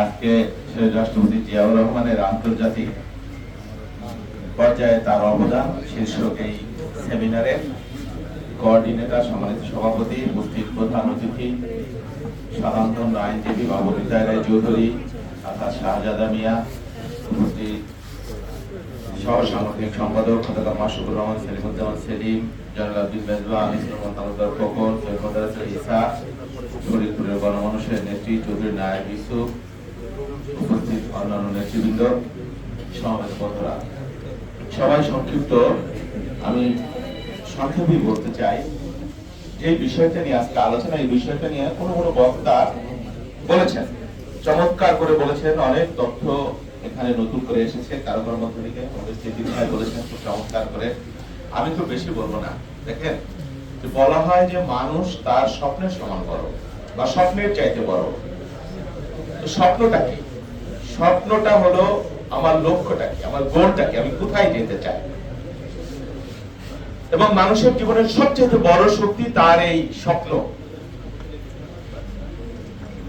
আজকে রাষ্ট্রপতি জিয়াউর রহমানের আন্তর্জাতিক পর্যায়ে তার অবদান শীর্ষক এই সেমিনারের কোঅর্ডিনেটর, সম্মানিত সভাপতি, উপস্থিত প্রধান অতিথি, সাধারণ আইনজীবী বাবুরিতা রায় চৌধুরী আকাশ শাহজাদা মিয়া, উপস্থিত সহ সাংগঠনিক সম্পাদক খন্দকার মাসুকুর রহমান, সেলিমুজ্জামান সেলিম জয়নুল আব্দুল মেজবা আনিস রহমান তালুকদার খোকন, সৈয়দ ইসা, ফরিদপুরের গণমানুষের নেত্রী, চৌধুরী নায়ক ইউসুফ উপস্থিত অন্যান্য নেতৃবৃন্দ সমাবেশ বন্ধুরা সবাই সংক্ষিপ্ত। আমি সংক্ষেপেই বলতে চাই, যে বিষয়টা নিয়ে আজকে আলোচনা, এই বিষয়টা নিয়ে কোনো কোনো বক্তা বলেছেন। চমৎকার করে বলেছেন, অনেক তথ্য এখানে নতুন করে এসেছে, কারও কারোর মধ্যে থেকে বলেছেন, খুব চমৎকার করে। আমি তো বেশি বলব না, দেখেন বলা হয় যে মানুষ তার স্বপ্নের সমান বড়, বা স্বপ্নের চাইতে বড়। স্বপ্নটা কি? স্বপ্নটা হলো আমার লক্ষ্যটা কি আমার গোলটা কি আমি কোথায় যেতে চাই? এবং মানুষের জীবনের সবচেয়ে বড় শক্তি তার এই স্বপ্ন।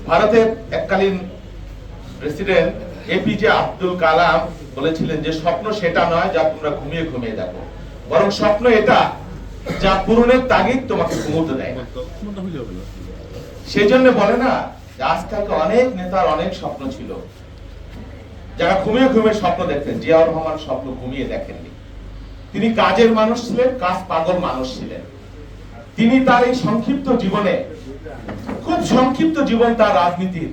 ভারতের এককালীন প্রেসিডেন্ট এপিজে আব্দুল কালাম বলেছিলেন যে স্বপ্ন সেটা নয় যা তোমরা ঘুমিয়ে ঘুমিয়ে দেখো। বরং স্বপ্ন এটা যা পূরণের তাগিদ তোমাকে ঘুমোতে দেয়। সেই জন্য বলে না আজকালকে অনেক নেতার অনেক স্বপ্ন ছিল। যারা ঘুমিয়ে ঘুমিয়ে স্বপ্ন দেখতেন, জিয়াউর রহমান স্বপ্ন ঘুমিয়ে দেখেননি। তিনি কাজের মানুষ ছিলেন, কাজ পাগল মানুষ ছিলেন। তিনি তার এই সংক্ষিপ্ত জীবনে, খুব সংক্ষিপ্ত জীবন তার রাজনীতির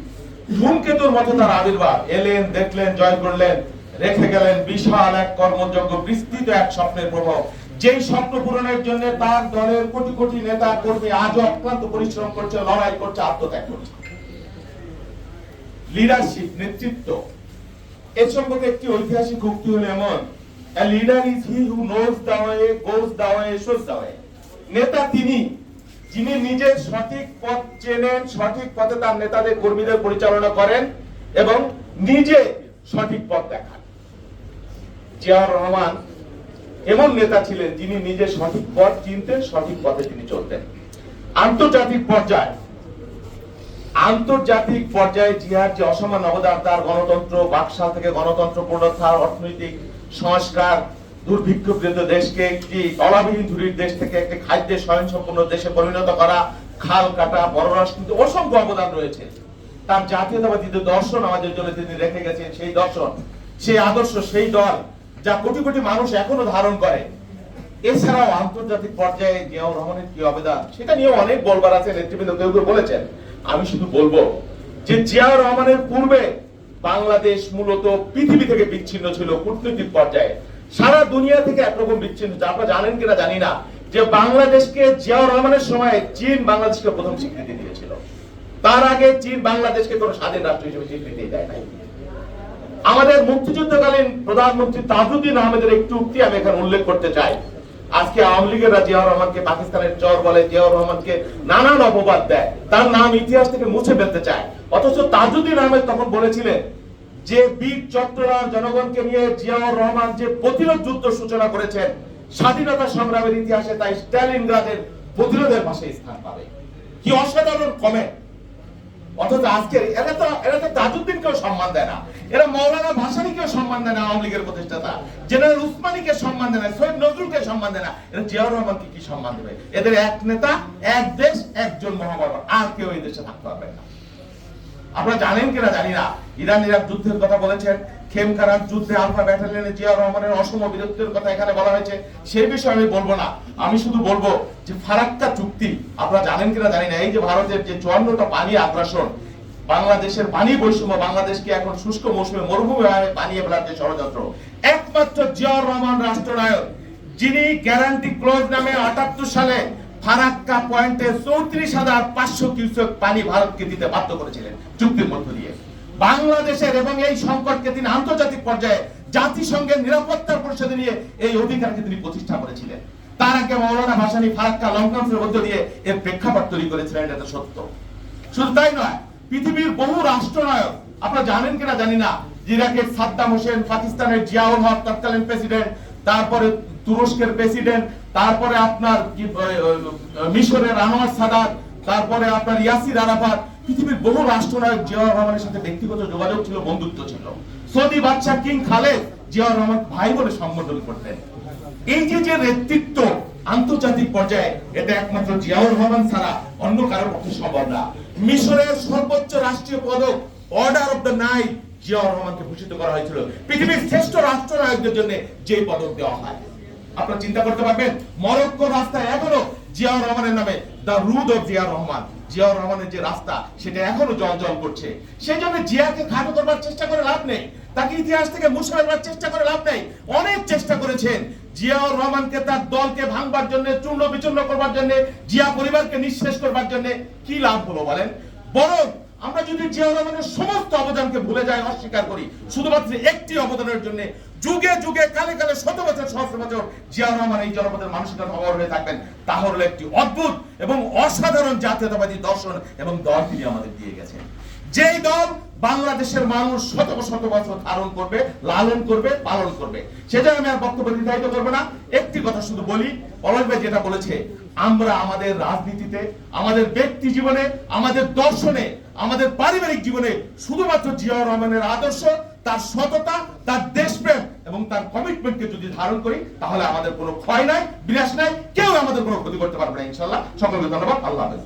ধূমকেতুর মতো তার আবির্ভাব। এলেন, দেখলেন, জয় করলেন, রেখে গেলেন বিশাল এক কর্মযোগ্য বিস্তৃত এক স্বপ্নের প্রভাব। যেই স্বপ্ন পূরণের জন্য তার দলের কোটি কোটি নেতা, কর্মী আজও অক্লান্ত পরিশ্রম করছে, লড়াই করছে, আত্মত্যাগ করছে। লিডারশিপ নেতৃত্ব এর সম্পর্কে একটি ঐতিহাসিক উক্তি হলো এমন। নেতা তিনি, যিনি নিজের সঠিক পথ চেনেন, সঠিক পথে তার নেতাদের, কর্মীদের পরিচালনা করেন এবং নিজে সঠিক পথ দেখান। জিয়াউর রহমান এমন নেতা ছিলেন যিনি নিজে সঠিক পথ চিনতেন, সঠিক পথে তিনি চলতেন। আন্তর্জাতিক পর্যায়ে আন্তর্জাতিক পর্যায়ে জিহার যে অসমান অবদান, তার গণতন্ত্র, বাকশাল থেকে গণতন্ত্র পুনরুদ্ধার, অর্থনৈতিক সংস্কার দুর্ভিক্ষ বিরুদ্ধ দেশকে একটি তলাবিহীন ঝুড়ির দেশ থেকে একটি খাদ্যে স্বয়ংসম্পূর্ণ দেশে পরিণত করা, খাল, কাটা, পররাষ্ট্র অসংখ্য অবদান রয়েছে। তার জাতীয়তাবাদী যে দর্শন আমাদের জন্য তিনি রেখে গেছেন সেই দর্শন, সেই আদর্শ, সেই দল যা কোটি কোটি মানুষ এখনও ধারণ করে। এছাড়াও আন্তর্জাতিক পর্যায়ে জিয়াউর রহমানের কি অবদান, সেটা নিয়ে অনেক বলবার আছে, নেতৃবৃন্দ কেউ কেউ বলেছেন। আমি শুধু বলব যে জিয়াউর রহমানের পূর্বে বাংলাদেশ মূলত পৃথিবী থেকে বিচ্ছিন্ন ছিল কূটনৈতিক পর্যায়ে। সারা দুনিয়া থেকে একরকম বিচ্ছিন্ন আপনারা জানেন কিনা জানি না যে বাংলাদেশকে জিয়াউর রহমানের সময় চীন বাংলাদেশকে প্রথম স্বীকৃতি দিয়েছিল। তার আগে চীন বাংলাদেশকে কোনো স্বাধীন রাষ্ট্র হিসেবে স্বীকৃতি দেয় নাই। আমাদের মুক্তিযুদ্ধকালীন প্রধানমন্ত্রী তাজউদ্দিন আহমেদের একটু উক্তি আমি এখানে উল্লেখ করতে চাই। আজকে আওয়ামী লীগের জিয়াউর রহমানকে পাকিস্তানের চর বলে জিয়াউর রহমানকে নানান অপবাদ দেয়। তার নাম ইতিহাস থেকে মুছে ফেলতে চায়। অথচ তাজউদ্দিন আহমেদ তখন বলেছিলেন যে বীর চট্টগ্রাম জনগণকে নিয়ে জিয়াউর রহমান যে প্রতিরোধ যুদ্ধ সূচনা করেছেন, স্বাধীনতা সংগ্রামের ইতিহাসে তাই স্ট্যালিনগ্রাদের প্রতিরোধের পাশে স্থান পাবে। কি অসাধারণ কমেন্ট অথচ আজকে এরা তো এরা তো তাজউদ্দিনকেও সম্মান দেয় না। এরা মৌলানা ভাসানীকেও সম্মান দেয় না, আওয়ামী লীগের প্রতিষ্ঠাতা। জেনারেল উসমানীকে সম্মান দেয় না, সৈয়দ নজরুলকে সম্মান দেয় না। এরা জিয়াউর রহমানকে কি সম্মান দেবে? এদের এক নেতা, এক দেশ, একজন মহামানব। আর কেউ এই দেশে থাকতে পারবে না। আপনারা জানেন কিনা জানি না। ইরান, ইরাক যুদ্ধের কথা বলেছেন। যুদ্ধে আলফা ব্যাটালিয়নে জিয়াউর রহমানের অসম বীরত্বের কথা এখানে বলা হয়েছে। সেই বিষয়ে আমি বলব না। আমি শুধু বলব যে ফারাক্কা চুক্তি, আপনারা জানেন কিনা জানি না। এই যে ভারতের যে চুয়ান্নটা পানি আগ্রাসন, বাংলাদেশের পানি বৈষম্য, বাংলাদেশকে এখন শুষ্ক মৌসুমে মরুভূমি বানিয়ে ফেলার যে ষড়যন্ত্র, একমাত্র জিয়াউর রহমান রাষ্ট্রনায়ক, যিনি গ্যারান্টি ক্লোজ নামে আটাত্তর সালে ফারাক্কা পয়েন্টে চৌত্রিশ হাজার পাঁচশো কিউসেক পানি ভারতকে দিতে বাধ্য করেছিলেন চুক্তির মধ্য দিয়ে। বাংলাদেশের এবং এই সংকটকে তিনি আন্তর্জাতিক পর্যায়ে জাতিসংঘের নিরাপত্তা পরিষদে নিয়ে এই অধিকারকে তিনি প্রতিষ্ঠা করেছিলেন। তার আগে মৌলানা ভাসানী ফারাক্কা লঙ্কান্সের মধ্য দিয়ে এর প্রেক্ষাপট তৈরি করেছিলেন, এটা সত্য। শুধু তাই নয়, পৃথিবীর বহু রাষ্ট্রনায়ক, আপনারা জানেন কিনা জানি না, ইরাকের সাদ্দাম হোসেন, পাকিস্তানের জিয়াউল হক তৎকালীন প্রেসিডেন্ট, তারপরে তুরস্কের প্রেসিডেন্ট, তারপরে আপনার মিশরের আনোয়ার সাদাত, তারপরে আপনার ইয়াসির আরাফাত, পৃথিবীর বহু রাষ্ট্রনায়ক জিয়াউর রহমানের সাথে ব্যক্তিগত যোগাযোগ ছিল, বন্ধুত্ব ছিল। সৌদি বাদশাহ কিং খালেদ জিয়াউর রহমান ভাই বলে সম্বোধন করতেন। এই যে যে নেতৃত্ব আন্তর্জাতিক পর্যায়ে, এটা একমাত্র জিয়াউর রহমান ছাড়া অন্য কারোর পক্ষে সম্ভব না। মিশরের সর্বোচ্চ রাষ্ট্রীয় পদক order of the knight Ziaur রহমানকে ভূষিত করা হয়েছিল। পৃথিবীর শ্রেষ্ঠ রাষ্ট্রনায়কদের জন্য যে পদক দেওয়া হয়। আপনারা চিন্তা করতে পারবেন মরক্কো রাস্তায় এখনও জিয়াউর রহমানের নামে the road of Ziaur Rahman. Ziaur রহমানের যে রাস্তা, সেটা এখনও জল জল করছে। সেই জন্য জিয়াকে খাটো করবার চেষ্টা করে লাভ নেই। তাকে ইতিহাস থেকে মুছে ফেলবার চেষ্টা করে লাভ নেই। অনেক চেষ্টা করেছেন। জিয়াউর রহমানকে তার দলকে ভাঙবার জন্য চূর্ণ বিচূর্ণ করবার জন্য, জিয়া পরিবারকে নিঃশেষ করবার জন্য কি লাভ হলো বলেন? বরং আমরা যদি জিয়াউর রহমানের সমস্ত অবদানকে ভুলে যাই, অস্বীকার করি, শুধুমাত্র একটি অবদানের জন্য যুগে যুগে কালে কালে শত বছর, সহস্র বছর জিয়াউর রহমান এই জনপদের মানুষের অবর হয়ে থাকবেন। তা হলো একটি অদ্ভুত এবং অসাধারণ জাতীয়তাবাদী দর্শন এবং দল তিনি আমাদের দিয়ে গেছেন। যেই দল বাংলাদেশের মানুষ শত শত বছর ধারণ করবে, লালন করবে, পালন করবে। সেজন্য আমি আর বক্তব্য নির্ধারিত করব না। একটি কথা শুধু বলি, পলাশ ভাই যেটা বলেছে, আমরা আমাদের রাজনীতিতে, আমাদের ব্যক্তি জীবনে, আমাদের দর্শনে, আমাদের পারিবারিক জীবনে শুধুমাত্র জিয়াউর রহমানের আদর্শ, তার সততা, তার দেশপ্রেম এবং তার কমিটমেন্টকে যদি ধারণ করি, তাহলে আমাদের কোনো ক্ষয় নাই, বিনাশ নাই, কেউ আমাদের কোনো ক্ষতি করতে পারবে না ইনশাল্লাহ সকলকে ধন্যবাদ, আল্লাহ হাফেজ।